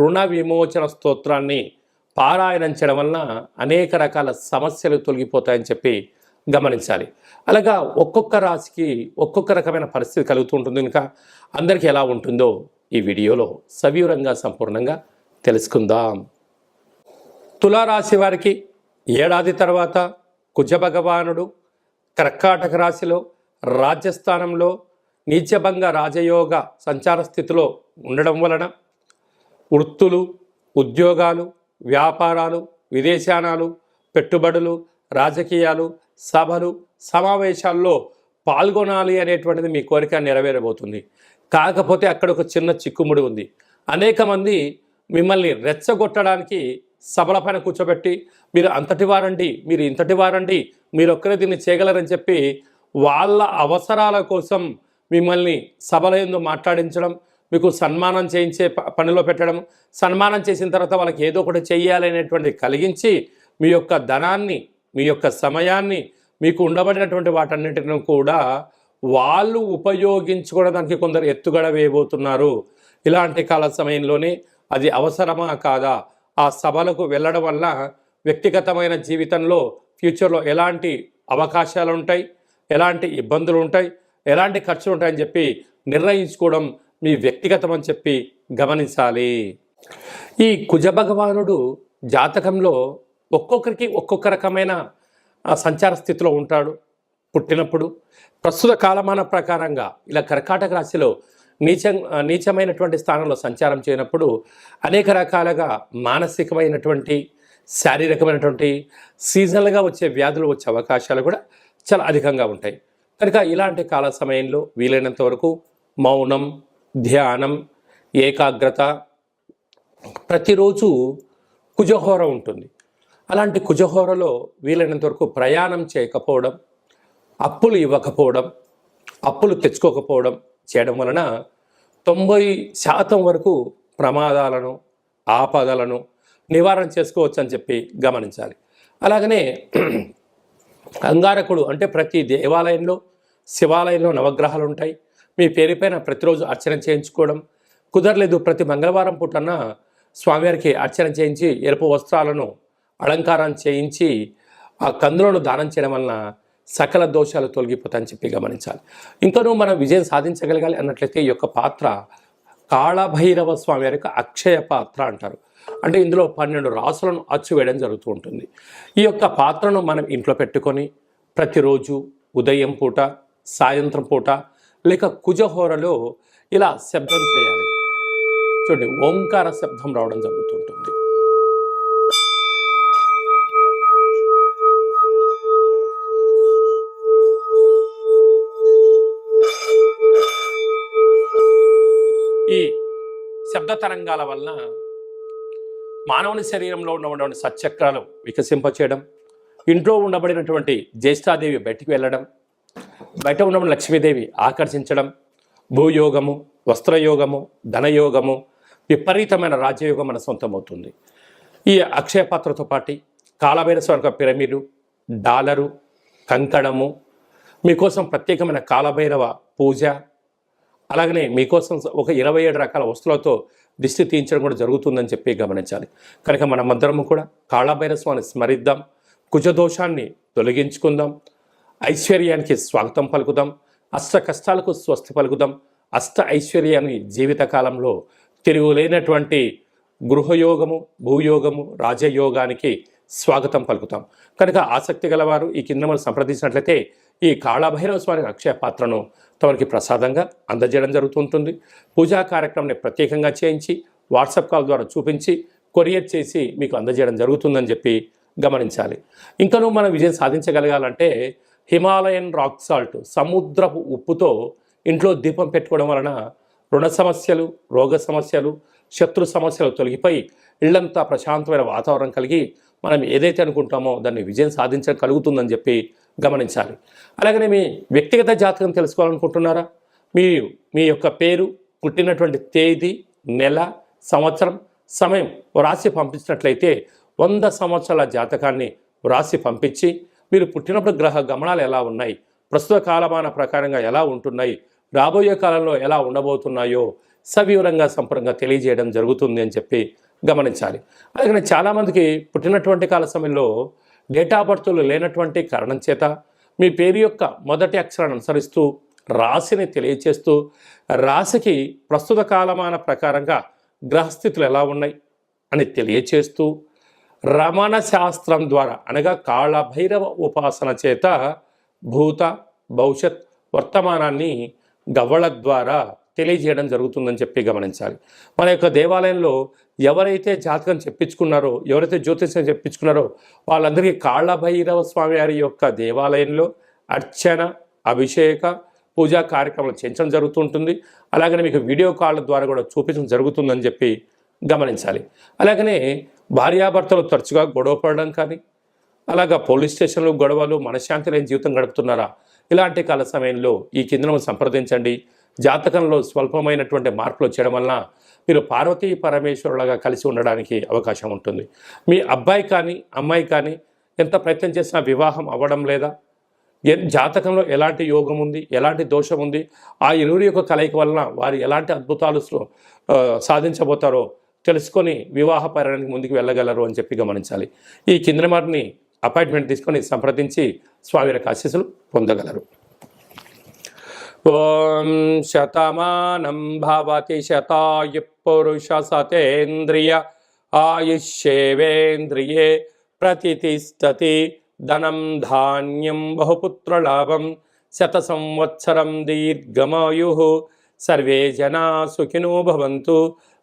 రుణ విమోచన స్తోత్రాన్ని పారాయణం చేయడం వలన అనేక రకాల సమస్యలు తొలగిపోతాయని చెప్పి గమనించాలి. అలాగా ఒక్కొక్క రాశికి ఒక్కొక్క రకమైన పరిస్థితి కలుగుతూ ఉంటుంది కనుక అందరికీ ఎలా ఉంటుందో ఈ వీడియోలో సవివరంగా సంపూర్ణంగా తెలుసుకుందాం. తులారాశి వారికి ఏడాది తర్వాత కుజ భగవానుడు కర్కాటక రాశిలో రాజ్యస్థానంలో నీచభంగ రాజయోగ సంచార స్థితిలో ఉండడం వలన వృత్తులు ఉద్యోగాలు వ్యాపారాలు విదేశానాలు పెట్టుబడులు రాజకీయాలు సభలు సమావేశాల్లో పాల్గొనాలి అనేటువంటిది మీ కోరిక నెరవేరబోతుంది. కాకపోతే అక్కడ ఒక చిన్న చిక్కుముడి ఉంది. అనేక మంది మిమ్మల్ని రెచ్చగొట్టడానికి సభల పైన కూర్చోబెట్టి మీరు అంతటి వారండి మీరు ఇంతటి వారండి మీరు ఒక్కరే దీన్ని చేయగలరని చెప్పి వాళ్ళ అవసరాల కోసం మిమ్మల్ని సభల ఎందు మాట్లాడించడం మీకు సన్మానం చేయించే ప- పనిలో పెట్టడం సన్మానం చేసిన తర్వాత వాళ్ళకి ఏదో ఒకటి చేయాలనేటువంటిది కలిగించి మీ యొక్క ధనాన్ని మీ యొక్క సమయాన్ని మీకు ఉండబడినటువంటి వాటన్నిటిని కూడా వాళ్ళు ఉపయోగించుకోవడానికి కొందరు ఎత్తుగడ వేయబోతున్నారు. ఇలాంటి కాల సమయంలోనే అది అవసరమా కాదా? ఆ సభలకు వెళ్ళడం వల్ల వ్యక్తిగతమైన జీవితంలో ఫ్యూచర్లో ఎలాంటి అవకాశాలు ఉంటాయి? ఎలాంటి ఇబ్బందులు ఉంటాయి? ఎలాంటి ఖర్చులు ఉంటాయని చెప్పి నిర్ణయించుకోవడం మీ వ్యక్తిగతం అని చెప్పి గమనించాలి. ఈ కుజ భగవానుడు జాతకంలో ఒక్కొక్కరికి ఒక్కొక్క రకమైన సంచార స్థితిలో ఉంటాడు. పుట్టినప్పుడు ప్రస్తుత కాలమాన ప్రకారంగా ఇలా కర్కాటక రాశిలో నీచం నీచమైనటువంటి స్థానంలో సంచారం చేయనప్పుడు అనేక రకాలుగా మానసికమైనటువంటి శారీరకమైనటువంటి సీజనల్గా వచ్చే వ్యాధులు వచ్చే అవకాశాలు కూడా చాలా అధికంగా ఉంటాయి. కనుక ఇలాంటి కాల సమయంలో వీలైనంత వరకు మౌనం ధ్యానం ఏకాగ్రత ప్రతిరోజు కుజహోర ఉంటుంది. అలాంటి కుజహోరలో వీలైనంత వరకు ప్రయాణం చేయకపోవడం అప్పులు ఇవ్వకపోవడం అప్పులు తెచ్చుకోకపోవడం చేయడం వలన తొంభై శాతం వరకు ప్రమాదాలను ఆపదలను నివారణ చేసుకోవచ్చు అని చెప్పి గమనించాలి. అలాగనే అంగారకుడు అంటే ప్రతి దేవాలయంలో శివాలయంలో నవగ్రహాలు ఉంటాయి. మీ పేరుపైన ప్రతిరోజు అర్చన చేయించుకోవడం కుదరలేదు ప్రతి మంగళవారం పూటన స్వామివారికి అర్చన చేయించి ఎరుపు వస్త్రాలను అలంకారం చేయించి ఆ కందులను దానం చేయడం వలన సకల దోషాలు తొలగిపోతాయని చెప్పి గమనించాలి. ఇంకనూ మనం విజయం సాధించగలగాలి అన్నట్లయితే ఈ యొక్క పాత్ర కాళభైరవ స్వామి వారి యొక్క అక్షయ పాత్ర అంటారు. అంటే ఇందులో పన్నెండు రాసులను అచ్చువేయడం జరుగుతూ ఉంటుంది. ఈ యొక్క పాత్రను మనం ఇంట్లో పెట్టుకొని ప్రతిరోజు ఉదయం పూట సాయంత్రం పూట లేక కుజహోరలో ఇలా శబ్దం చేయాలి. చూడండి ఓంకార శబ్దం రావడం జరుగుతుంటుంది. ఈ శబ్ద తరంగాల వలన మానవుని శరీరంలో ఉన్నటువంటి సచక్రాలు వికసింపచేయడం ఇంట్లో ఉండబడినటువంటి జ్యేష్ఠాదేవి బయటికి వెళ్ళడం బయట ఉన్నప్పుడు లక్ష్మీదేవి ఆకర్షించడం భూయోగము వస్త్రయోగము ధనయోగము విపరీతమైన రాజయోగం మన సొంతమవుతుంది. ఈ అక్షయపాత్రతో పాటు కాలభైర స్వర్గ పిరమిడు డాలరు కంకణము మీకోసం ప్రత్యేకమైన కాలభైరవ పూజ అలాగనే మీకోసం ఒక ఇరవై ఏడు రకాల వస్తువులతో దిష్టి తీయించడం కూడా జరుగుతుందని చెప్పి గమనించాలి. కనుక మనమందరము కూడా కాళభైరస్వామిని స్మరిద్దాం కుజదోషాన్ని తొలగించుకుందాం ఐశ్వర్యానికి స్వాగతం పలుకుదాం. అష్ట కష్టాలకు స్వస్తి పలుకుదాం. అష్ట ఐశ్వర్యాన్ని జీవితకాలంలో తిరుగులేనటువంటి గృహయోగము భూయోగము రాజయోగానికి స్వాగతం పలుకుతాం. కనుక ఆసక్తి గలవారు ఈ కింద మనం సంప్రదించినట్లయితే ఈ కాళభైరవ స్వామి అక్షయ పాత్రను తమకి ప్రసాదంగా అందజేయడం జరుగుతుంటుంది. పూజా కార్యక్రమాన్ని ప్రత్యేకంగా చేయించి వాట్సాప్ కాల్ ద్వారా చూపించి కొరియర్ చేసి మీకు అందజేయడం జరుగుతుందని చెప్పి గమనించాలి. ఇంకనూ మనం విజయం సాధించగలగాలంటే హిమాలయన్ రాక్ సాల్ట్ సముద్రపు ఉప్పుతో ఇంట్లో దీపం పెట్టుకోవడం వలన రుణ సమస్యలు రోగ సమస్యలు శత్రు సమస్యలు తొలగిపోయి ఇళ్ళంతా ప్రశాంతమైన వాతావరణం కలిగి మనం ఏదైతే అనుకుంటామో దాన్ని విజయం సాధించగలుగుతుందని చెప్పి గమనించాలి. అలాగనే మీ వ్యక్తిగత జాతకం తెలుసుకోవాలనుకుంటున్నారా? మీరు మీ యొక్క పేరు పుట్టినటువంటి తేదీ నెల సంవత్సరం సమయం వ్రాసి పంపించినట్లయితే వంద సంవత్సరాల జాతకాన్ని వ్రాసి పంపించి మీరు పుట్టినప్పుడు గ్రహ గమనాలు ఎలా ఉన్నాయి? ప్రస్తుత కాలమాన ప్రకారంగా ఎలా ఉంటున్నాయి? రాబోయే కాలంలో ఎలా ఉండబోతున్నాయో సవివరంగా సంపూర్ణంగా తెలియజేయడం జరుగుతుంది అని చెప్పి గమనించాలి. అలాగే చాలామందికి పుట్టినటువంటి కాల సమయంలో డేట్ ఆఫ్ బర్త్లు లేనటువంటి కారణం చేత మీ పేరు యొక్క మొదటి అక్షరాన్ని అనుసరిస్తూ రాశిని తెలియచేస్తూ రాశికి ప్రస్తుత కాలమాన ప్రకారంగా గ్రహస్థితులు ఎలా ఉన్నాయి అని తెలియచేస్తూ రమణ శాస్త్రం ద్వారా అనగా కాళభైరవ ఉపాసన చేత భూత భవిష్యత్ వర్తమానాన్ని గవ్వల ద్వారా తెలియజేయడం జరుగుతుందని చెప్పి గమనించాలి. మన యొక్క దేవాలయంలో ఎవరైతే జాతకం చెప్పించుకున్నారో ఎవరైతే జ్యోతిష్యం చెప్పించుకున్నారో వాళ్ళందరికీ కాళభైరవ స్వామి వారి యొక్క దేవాలయంలో అర్చన అభిషేక పూజా కార్యక్రమాలు చేయించడం జరుగుతుంటుంది. అలాగనే మీకు వీడియో కాల్ ద్వారా కూడా చూపించడం జరుగుతుందని చెప్పి గమనించాలి. అలాగనే భార్యాభర్తలు తరచుగా గొడవ పడడం కానీ అలాగా పోలీస్ స్టేషన్లు గొడవలు మనశ్శాంతి లేని జీవితం గడుపుతున్నారా? ఇలాంటి కాల సమయంలో ఈ కిందను సంప్రదించండి. జాతకంలో స్వల్పమైనటువంటి మార్పులు వచ్చేయడం వలన మీరు పార్వతీ పరమేశ్వరులాగా కలిసి ఉండడానికి అవకాశం ఉంటుంది. మీ అబ్బాయి కానీ అమ్మాయి కానీ ఎంత ప్రయత్నం చేసినా వివాహం అవ్వడం లేదా? జాతకంలో ఎలాంటి యోగం ఉంది? ఎలాంటి దోషం ఉంది? ఆ ఇరువురి యొక్క కలయిక వలన వారు ఎలాంటి అద్భుతాలు సాధించబోతారో తెలుసుకొని వివాహ పరిణానికి ముందుకు వెళ్ళగలరు అని చెప్పి గమనించాలి. ఈ కింద్రమారిని అపాయింట్మెంట్ తీసుకొని సంప్రదించి స్వామి యొక్క ఆశీస్సులు పొందగలరు. ఓం శతమానం భవతి శతాయు పురుష సతేంద్రియ ఆయుష్యేవేంద్రియే ప్రతిష్టతి ధనం ధాన్యం బహుపుత్రలాభం శత సంవత్సరం దీర్ఘమాయు. సర్వే జనా సుఖినో భవంతు